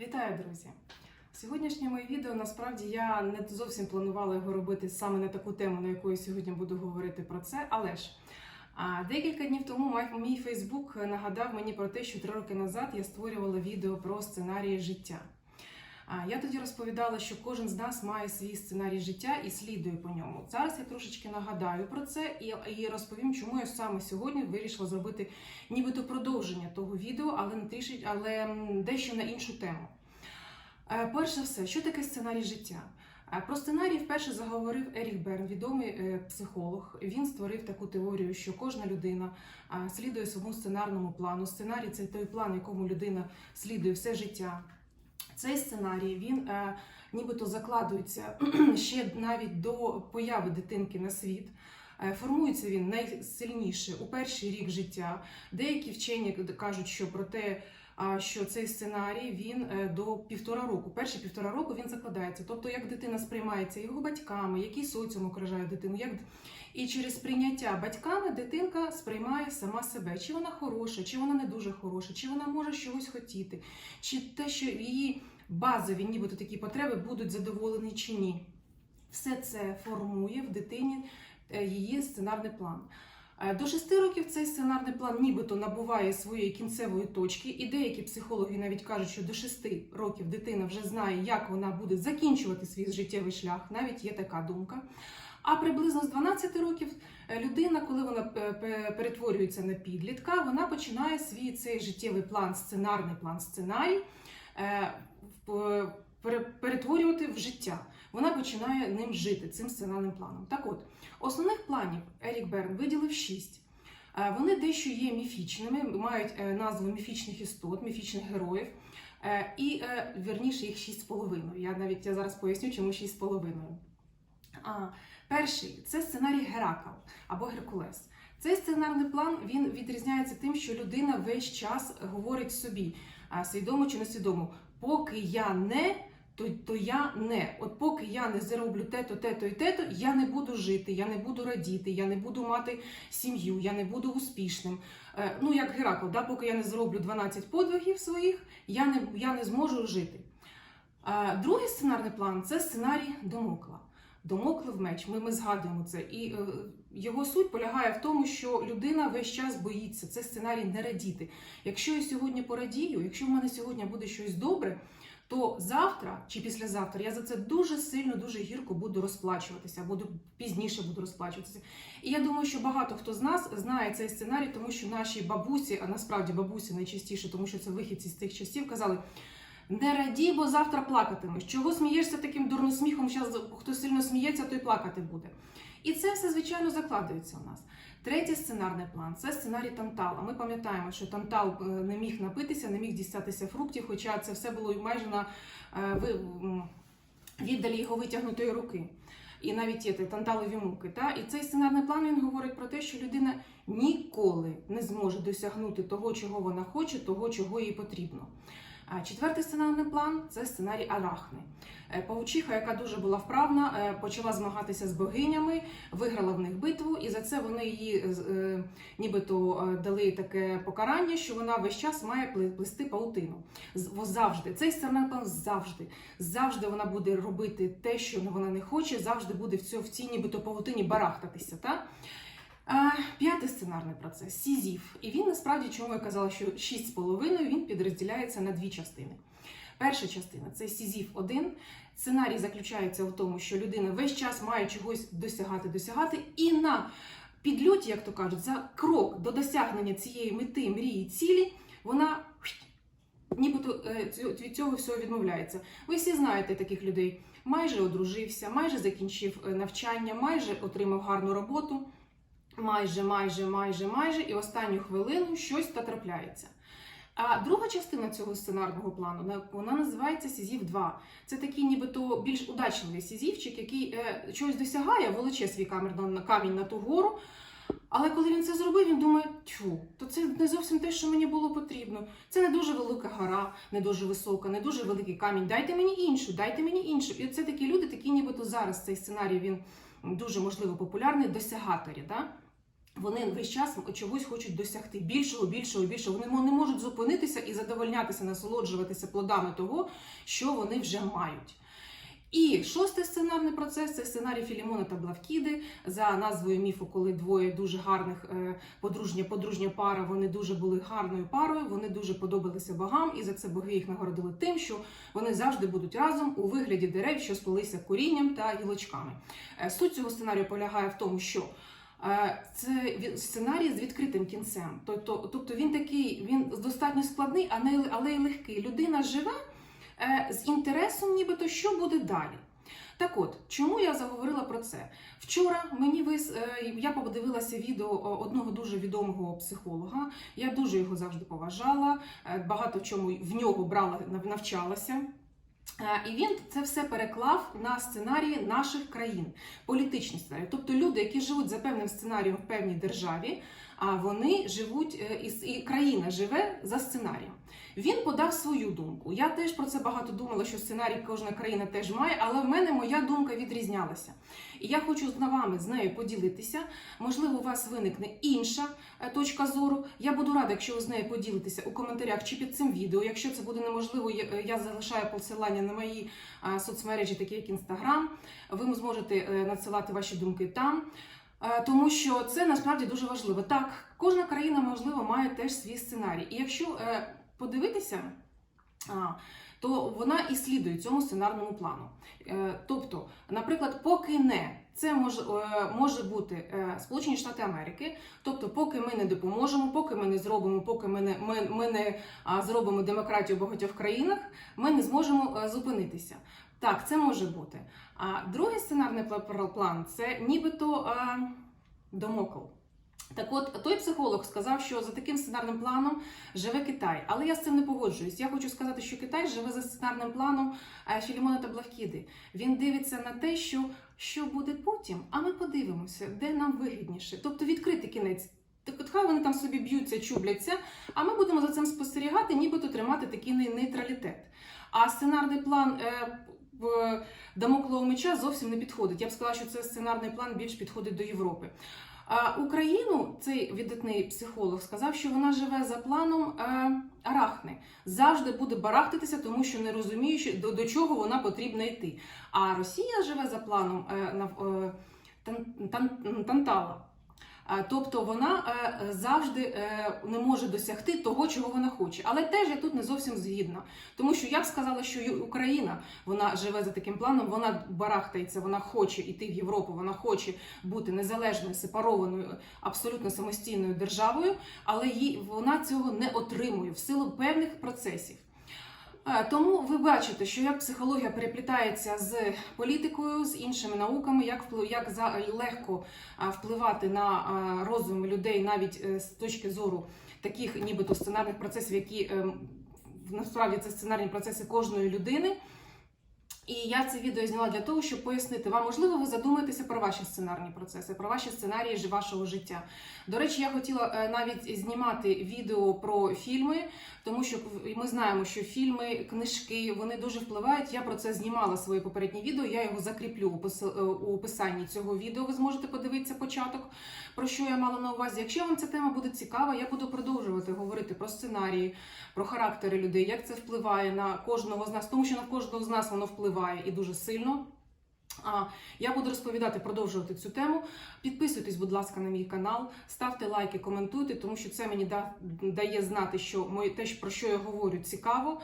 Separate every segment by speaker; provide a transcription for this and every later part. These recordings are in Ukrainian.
Speaker 1: Вітаю, друзі! В сьогоднішньому відео насправді я не зовсім планувала його робити саме на таку тему, на яку я сьогодні буду говорити про це. Але ж декілька днів тому мій Фейсбук нагадав мені про те, що три роки назад я створювала відео про сценарії життя. Я тоді розповідала, що кожен з нас має свій сценарій життя і слідує по ньому. Зараз я трошечки нагадаю про це і, розповім, чому я саме сьогодні вирішила зробити нібито продовження того відео, але не трішки, але дещо на іншу тему. Е, Перш за все, що таке сценарій життя? Е, Про сценарій вперше заговорив Ерік Берн, відомий е, психолог. Він створив таку теорію, що кожна людина слідує своєму сценарному плану. Сценарій це той план, якому людина слідує все життя. Цей сценарій він е, нібито закладується ще навіть до появи дитинки на світ. Е, Формується він найсильніше у перший рік життя. Деякі вчені кажуть, що про те, що цей сценарій він е, до півтора року. Перші півтора року він закладається. Тобто, як дитина сприймається його батьками, який соціум окружає дитину, як і через прийняття батьками дитинка сприймає сама себе, чи вона хороша, чи вона не дуже хороша, чи вона може чогось хотіти, чи те, що її базові, нібито такі потреби будуть задоволені чи ні. Все це формує в дитині е, її сценарний план. Е, До шести років цей сценарний план нібито набуває своєї кінцевої точки, і деякі психологи навіть кажуть, що до шести років дитина вже знає, як вона буде закінчувати свій життєвий шлях. Навіть є така думка. А приблизно з 12 років е, людина, коли вона е, перетворюється на підлітка, вона починає свій цей життєвий план, сценарний план, сценарій перетворювати в життя. Вона починає ним жити, цим сценарним планом. Так от, Основних планів Ерік Берн виділив шість. Е, Вони дещо є міфічними, мають е, назву міфічних істот, міфічних героїв. Е, І е, вірніше їх шість з половиною. Я навіть я зараз поясню, чому шість з половиною. А, Перший це сценарій Геракл або Геркулес. Цей сценарний план він відрізняється тим, що людина весь час говорить собі, свідомо чи несвідомо, поки я не то, то я не. От поки я не зароблю те-то, те-то і те-то, я не буду жити, я не буду радіти, я не буду мати сім'ю, я не буду успішним. Е, ну, як Геракл, да, поки я не зроблю 12 подвигів своїх, я не, я не зможу жити. Е, другий сценарний план це сценарій Домокла. Домоклив меч, ми, ми згадуємо це. І е, його суть полягає в тому, що людина весь час боїться. Це сценарій не радіти. Якщо я сьогодні порадію, якщо в мене сьогодні буде щось добре, то завтра чи післязавтра я за це дуже сильно, дуже гірко буду розплачуватися, буду пізніше буду розплачуватися. І я думаю, що багато хто з нас знає цей сценарій, тому що наші бабусі, а насправді бабусі найчастіше, тому що це вихідці з тих часів, казали. Не радій, бо завтра плакатимеш. Чого смієшся таким дурносміхом? Зараз хто сильно сміється, той плакати буде. І це все, звичайно, закладується у нас. Третій сценарний план це сценарій Тантала. Ми пам'ятаємо, що Тантал е, не міг напитися, не міг дістатися фруктів, хоча це все було майже на е, віддалі його витягнутої руки. І навіть є танталові муки. Та? І цей сценарний план він говорить про те, що людина ніколи не зможе досягнути того, чого вона хоче, того, чого їй потрібно. Четвертий сценарний план це сценарій Арахни. Е, Павучиха, яка дуже була вправна, е, почала змагатися з богинями, виграла в них битву, і за це вони її е, нібито дали таке покарання, що вона весь час має плести паутину. Завжди цей сценарний план завжди. Завжди вона буде робити те, що вона не хоче, завжди буде в цій нібито павутині барахтатися. Та? П'ятий сценарний процес Сізіф. І він насправді, чому я казала, що 6,5 він підрозділяється на дві частини. Перша частина це Сізіф 1. Сценарій заключається в тому, що людина весь час має чогось досягати, досягати, і на підльоті, як то кажуть, за крок до досягнення цієї мети, мрії, цілі, вона нібито е, від цього всього відмовляється. Ви всі знаєте таких людей. Майже одружився, майже закінчив е, навчання, майже отримав гарну роботу. Майже, майже, майже, майже, і останню хвилину щось та трапляється. А друга частина цього сценарного плану вона називається Сізів 2. Це такий, нібито більш удачливий сізівчик, який е, чогось досягає, волоче свій камінь на, ту гору. Але коли він це зробив, він думає, тьфу, то це не зовсім те, що мені було потрібно. Це не дуже велика гора, не дуже висока, не дуже великий камінь. Дайте мені іншу, дайте мені іншу. І це такі люди, такі нібито зараз цей сценарій він дуже можливо популярний, досягаторі. Да? Вони весь час чогось хочуть досягти більшого, більшого, більшого. Вони не можуть зупинитися і задовольнятися, насолоджуватися плодами того, що вони вже мають. І шостий сценарний процес це сценарій Філімона та Блавкіди за назвою міфу, коли двоє дуже гарних е, подружня, подружня пара. Вони дуже були гарною парою, вони дуже подобалися богам, і за це боги їх нагородили тим, що вони завжди будуть разом у вигляді дерев, що сплелися корінням та гілочками. Е, Суть цього сценарію полягає в тому, що е, це сценарій з відкритим кінцем. Тобто, тобто він такий, він достатньо складний, але й легкий. Людина живе з інтересом, нібито що буде далі. Так от, чому я заговорила про це? Вчора мені вис... е, я подивилася відео одного дуже відомого психолога. Я дуже його завжди поважала, е, багато в чому в нього брала, навчалася. Е, І він це все переклав на сценарії наших країн, політичні сценарії. Тобто люди, які живуть за певним сценарієм в певній державі, вони живуть е, і, країна живе за сценарієм. Він подав свою думку. Я теж про це багато думала, що сценарій кожна країна теж має, але в мене моя думка відрізнялася. І я хочу з вами з нею поділитися. Можливо, у вас виникне інша е, точка зору. Я буду рада, якщо ви з нею поділитеся у коментарях чи під цим відео. Якщо це буде неможливо, я- е, залишаю посилання на мої соцмережі, такі як Інстаграм. Ви зможете надсилати ваші думки там. Тому що це насправді дуже важливо. Так, кожна країна, можливо, має теж свій сценарій. І якщо е, подивитися, то вона і слідує цьому сценарному плану. Е, Тобто, наприклад, поки не це може, е, може бути е, Сполучені Штати Америки. Тобто, поки ми не допоможемо, поки ми не зробимо, поки ми не, ми, ми не зробимо демократію в багатьох країнах, ми не зможемо е, зупинитися. Так, це може бути. А другий сценарний пла- план це нібито домокл. Так от той психолог сказав, що за таким сценарним планом живе Китай. Але я з цим не погоджуюсь. Я хочу сказати, що Китай живе за сценарним планом е, Філімона та Блавкіди. Він дивиться на те, що, що буде потім, а ми подивимося, де нам вигідніше. Тобто відкритий кінець. Так от хай вони там собі б'ються, чубляться, а ми будемо за цим спостерігати, нібито тримати такий нейтралітет. А сценарний план е, в Дамоклового меча зовсім не підходить. Я б сказала, що це сценарний план більш підходить до Європи. Україну цей віддатний психолог сказав, що вона живе за планом е, арахни. Завжди буде барахтатися, тому що не розуміє, до, до чого вона потрібна йти. А Росія живе за планом е, е, тан, тан, тантала. Е, Тобто вона е, завжди е, не може досягти того, чого вона хоче. Але теж я тут не зовсім згідна. Тому що я б сказала, що Україна вона живе за таким планом, вона барахтається, вона хоче йти в Європу, вона хоче бути незалежною, сепарованою, абсолютно самостійною державою, але вона цього не отримує в силу певних процесів. Е, Тому ви бачите, що як психологія переплітається з політикою, з іншими науками, як вплив, як за легко впливати на розум людей навіть е, з точки зору таких, нібито сценарних процесів, які ем, насправді це сценарні процеси кожної людини. І я це відео зняла для того, щоб пояснити вам, можливо, ви задумаєтеся про ваші сценарні процеси, про ваші сценарії ж- вашого життя. До речі, я хотіла е, навіть знімати відео про фільми, тому що ми знаємо, що фільми, книжки вони дуже впливають. Я про це знімала своє попереднє відео. Я його закріплю е, у описанні цього відео. Ви зможете подивитися початок, про що я мала на увазі. Якщо вам ця тема буде цікава, я буду продовжувати говорити про сценарії, про характери людей, як це впливає на кожного з нас, тому що на кожного з нас воно впливає і дуже сильно. Я буду розповідати, продовжувати цю тему. Підписуйтесь, будь ласка, на мій канал, ставте лайки, коментуйте, тому що це мені дає знати, що моє те, про що я говорю, цікаво.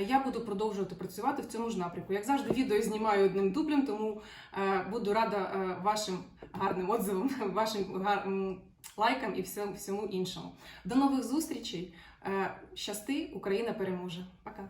Speaker 1: Я буду продовжувати працювати в цьому ж напрямку. Як завжди, відео знімаю одним дублем, тому е, буду рада е, вашим гарним отзивам, вашим лайкам і всьому, всьому іншому. До нових зустрічей. Е, щасти, Україна переможе. Пока.